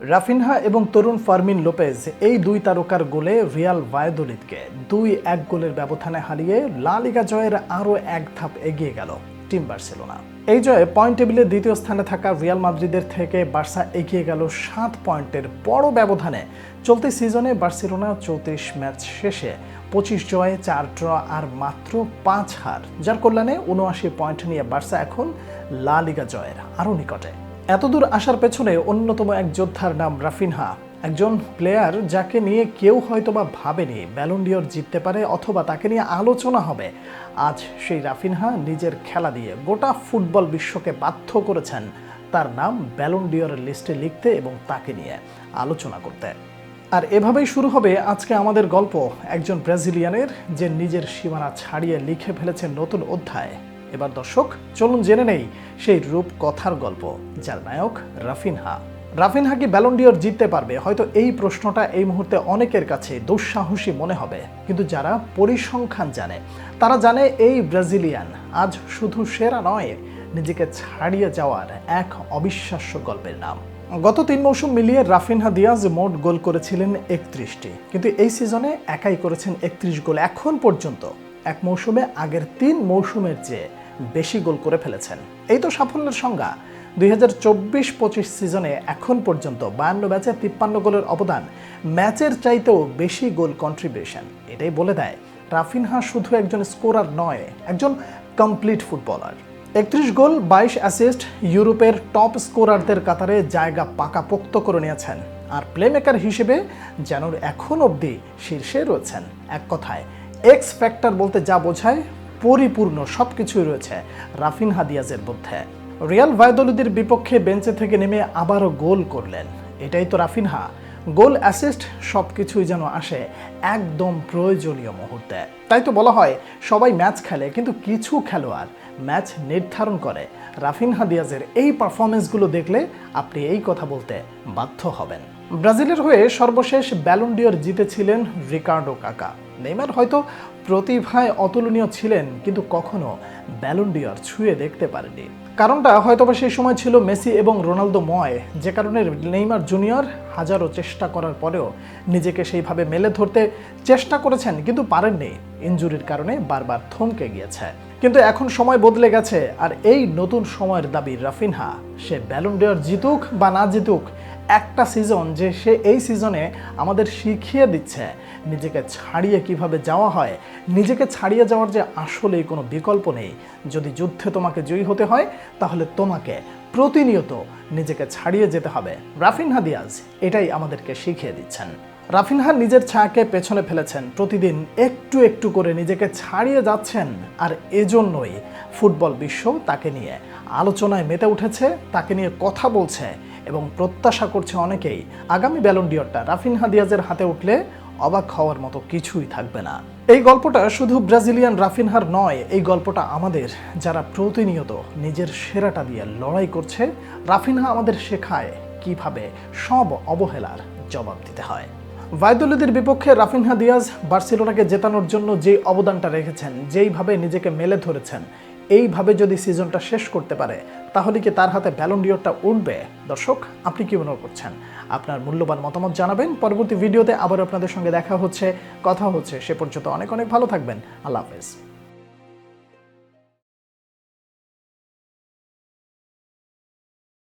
Raphinha এবং তরুণ Fermin Lopez এই দুই তারকার গোলে রিয়াল ভায়াদোলিদকে দুই এক গোলের ব্যবধানে হারিয়ে লা লিগা জয়ের আরও এক ধাপ এগিয়ে গেল টিম বার্সেলোনা। এই জয়ে পয়েন্ট টেবিলের দ্বিতীয় স্থানে থাকা রিয়াল মাদ্রিদের থেকে বার্সা এগিয়ে গেল সাত পয়েন্টের বড় ব্যবধানে। চলতি সিজনে বার্সেলোনা চৌত্রিশ ম্যাচ শেষে পঁচিশ জয়ে চার ড্র আর মাত্র পাঁচ হার, যার কল্যাণে উনআশি পয়েন্ট নিয়ে বার্সা এখন লা লিগা জয়ের আরও নিকটে। এতদূর আসার পেছনে অন্যতম এক যোদ্ধার নাম রাফিনহা। একজন প্লেয়ার যাকে নিয়ে কেউ হয়তোবা ভাবেনি ব্যালন্ডিয়র জিততে পারে অথবা তাকে নিয়ে আলোচনা হবে। আজ সেই রাফিনহা নিজের খেলা দিয়ে গোটা ফুটবল বিশ্বকে বাধ্য করেছেন তার নাম ব্যালন্ডিয়রের লিস্টে লিখতে এবং তাকে নিয়ে আলোচনা করতে। আর এভাবেই শুরু হবে আজকে আমাদের গল্প। একজন ব্রাজিলিয়ানের যে নিজের সীমানা ছাড়িয়ে লিখে ফেলেছে নতুন অধ্যায়। এবার দর্শক, চলুন জেনে নেই সেই রূপ কথার গল্প, যার নায়ক রাফিনহা রাফিনহা কি ব্যালন্ডিয়র জিততে পারবে? হয়তো এই প্রশ্নটা এই মুহূর্তে অনেকের কাছে দুঃসাহসী মনে হবে। কিন্তু যারা পরিসংখ্যান জানে, তারা জানে এই ব্রাজিলিয়ান আজ শুধু সেরা নয়, নিজেকে ছাড়িয়ে যাওয়ার এক অবিশ্বাস্য গল্পের নাম। গত তিন মৌসুম মিলিয়ে রাফিনহা দিয়াজ মোট গোল করেছিলেন একত্রিশটি। কিন্তু এই সিজনে একাই করেছেন একত্রিশ গোল। এখন পর্যন্ত এক মৌসুমে আগের তিন মৌসুমের চেয়ে বেশি গোল করে ফেলেছেন। এই তো সাফল্যের সংজ্ঞা। দুই হাজার চব্বিশ পঁচিশ সিজনে এখন পর্যন্ত বায়ান্ন ম্যাচে তিপ্পান্ন গোলের অবদান। ম্যাচের চাইতেও বেশি গোল কন্ট্রিবিউশন এটাই বলে দেয়। রাফিনহা শুধু একজন স্কোরার নয়, একজন কমপ্লিট ফুটবলার একত্রিশ গোল, বাইশ অ্যাসিস্ট ইউরোপের টপ স্কোরারদের কাতারে জায়গা পাকাপোক্ত করে নিয়েছেন। আর প্লেমেকার হিসেবে যেন এখন অবধি শীর্ষে রয়েছেন। এক কথায় এক্স ফ্যাক্টর বলতে যা বোঝায় পরিপূর্ণ সব কিছুই রয়েছে রাফিন হাদিয়াজের মধ্যে। রিয়াল ভায়দলিদের বিপক্ষে বেঞ্চে থেকে নেমে আবারও গোল করলেন। এটাই তো রাফিনহা। গোল অ্যাসিস্ট সব কিছুই যেন আসে একদম প্রয়োজনীয় মুহূর্তে। তাই তো বলা হয়, সবাই ম্যাচ খেলে, কিন্তু কিছু খেলোয়াড় ম্যাচ নির্ধারণ করে। রাফিনহা দিয়াজের এই পারফরমেন্সগুলো দেখলে আপনি এই কথা বলতে বাধ্য হবেন। ব্রাজিলের হয়ে সর্বশেষ ব্যালন্ডিয়র জিতেছিলেন রিকার্ডো কাকা। নেইমার হয়তো প্রতিভায় অতুলনীয় ছিলেন, কিন্তু কখনো ব্যালন্ডিয়র ছুঁয়ে দেখতে পারেনি কারণটা হয়তোবা সেই সময় ছিল মেসি এবং রোনালদো ময়, যে কারণে নেইমার জুনিয়র হাজারো চেষ্টা করার পরেও নিজেকে সেইভাবে মেলে ধরতে চেষ্টা করেছেন, কিন্তু পারেননি। ইঞ্জুরির কারণে বারবার থমকে গিয়েছে। কিন্তু এখন সময় বদলে গেছে, আর এই নতুন সময়ের দাবি রাফিনহা। সে ব্যালন্ডিয়র জিতুক বা না জিতুক একটা সিজন যে সে এই সিজনে আমাদের শিখিয়ে দিচ্ছে নিজেকে ছাড়িয়ে কীভাবে যাওয়া হয়, নিজেকে ছাড়িয়ে যাওয়ার যে আসলেই কোনো বিকল্প নেই। যদি যুদ্ধে তোমাকে জয়ী হতে হয়, তাহলে তোমাকে প্রতিনিয়ত নিজেকে ছাড়িয়ে যেতে হবে। রাফিনহা দিয়াজ এটাই আমাদেরকে শিখিয়ে দিচ্ছেন। রাফিনহা নিজের ছায়াকে পেছনে ফেলেছেন, প্রতিদিন একটু একটু করে নিজেকে ছাড়িয়ে যাচ্ছেন, আর এজন্যই ফুটবল বিশ্ব তাকে নিয়ে আলোচনায় মেতে উঠেছে, তাকে নিয়ে কথা বলছে এবং প্রত্যাশা করছে অনেকেই, আগামী ব্যালন্ডিয়রটা রাফিনহা দিয়াজের হাতে উঠলে অবাক হওয়ার মতো কিছুই থাকবে না। এই গল্পটা শুধু ব্রাজিলিয়ান রাফিনহার নয়, এই গল্পটা আমাদের যারা প্রতিনিয়ত নিজের সেরাটা দিয়ে লড়াই করছে, রাফিনহা আমাদের শেখায় কীভাবে সব অবহেলার জবাব দিতে হয়। ভাইদুলিদের বিপক্ষে রাফিনহা দিয়াজ বার্সেলোনাকে জেতানোর জন্য যে অবদানটা রেখেছেন, যেইভাবে নিজেকে মেলে ধরেছেন, এইভাবে যদি সিজনটা শেষ করতে পারে তাহলে কি তার হাতে ব্যালন্ডিয়রটা উঠবে? দর্শক, আপনি কি মনে করছেন? আপনার মূল্যবান মতামত জানাবেন। পরবর্তী ভিডিওতে আবার আপনাদের সঙ্গে দেখা হচ্ছে, কথা হচ্ছে। সে পর্যন্ত অনেক অনেক ভালো থাকবেন। আল্লাহ হাফেজ।